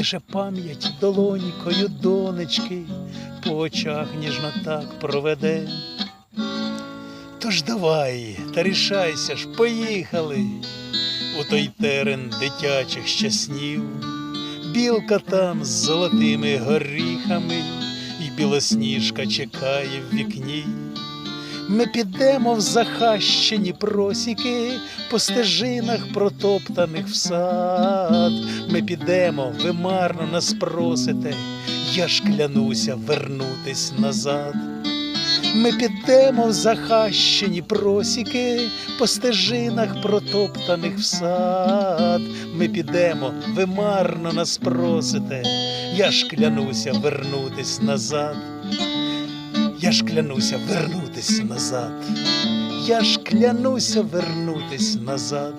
лише пам'ять долонькою донечки по очах ніжно так проведе. Тож давай, та рішайся ж, поїхали у той терен дитячих щаснів. Білка там з золотими горіхами, і білосніжка чекає в вікні. Ми підемо в захащені просіки по стежинах протоптаних в сад. Ми підемо, ви марно нас просите, я ж клянуся вернутись назад. Ми підемо в захащені просіки по стежинах протоптаних в сад. Ми підемо, ви марно нас просите, я ж клянуся вернутись назад. Я ж клянуся вернутись назад. Я ж клянуся вернутись назад.